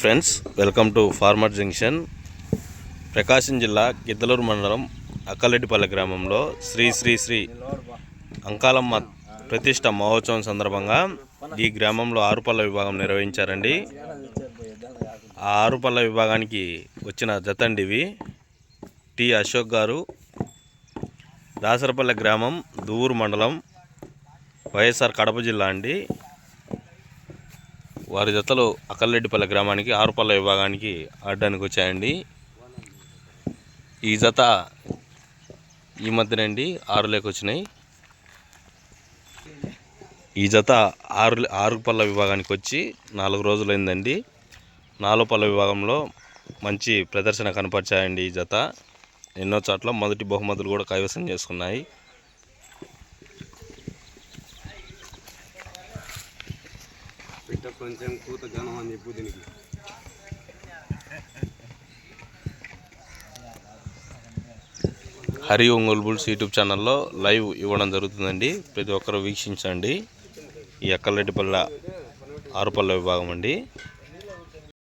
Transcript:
Friends welcome to farmer junction Prakasam జిల్లా గిద్దలూరు మండలం అక్కలెడ్డిపల్లి గ్రామంలో శ్రీ శ్రీ శ్రీ అంకాలమ్మ ప్రతిష్ట మహోత్సవం సందర్భంగా ఈ గ్రామంలో ఆరుపల్ల విభాగం నిర్వహించారండి. ఆ ఆరుపల్ల విభాగానికి వచ్చిన జతండివి టి అశోక్ గారు దాసరపల్లె గ్రామం దూరు మండలం వైఎస్ఆర్ కడప జిల్లా అండి. వారి జతలు అక్కలరెడ్డిపల్లె గ్రామానికి ఆరుపల్ల విభాగానికి ఆడడానికి వచ్చాయండి. ఈ జత ఈ మధ్యనండి ఆరులోకి వచ్చినాయి. ఈ జత ఆరు ఆరు పళ్ళ విభాగానికి వచ్చి నాలుగు రోజులైందండి. నాలుగు పళ్ళ విభాగంలో మంచి ప్రదర్శన కనపరిచాయండి ఈ జత. ఎన్నో చోట్ల మొదటి బహుమతులు కూడా కైవసం చేసుకున్నాయి. పిట్ట కొంచెం కూత జనం అని చెప్పు దీనికి హరి ఒంగోలు బుల్స్ యూట్యూబ్ ఛానల్లో లైవ్ ఇవ్వడం జరుగుతుందండి. ప్రతి ఒక్కరు వీక్షించండి. ఈ ఎక్కలరెడ్డిపల్ల ఆరుపల్ల విభాగం అండి.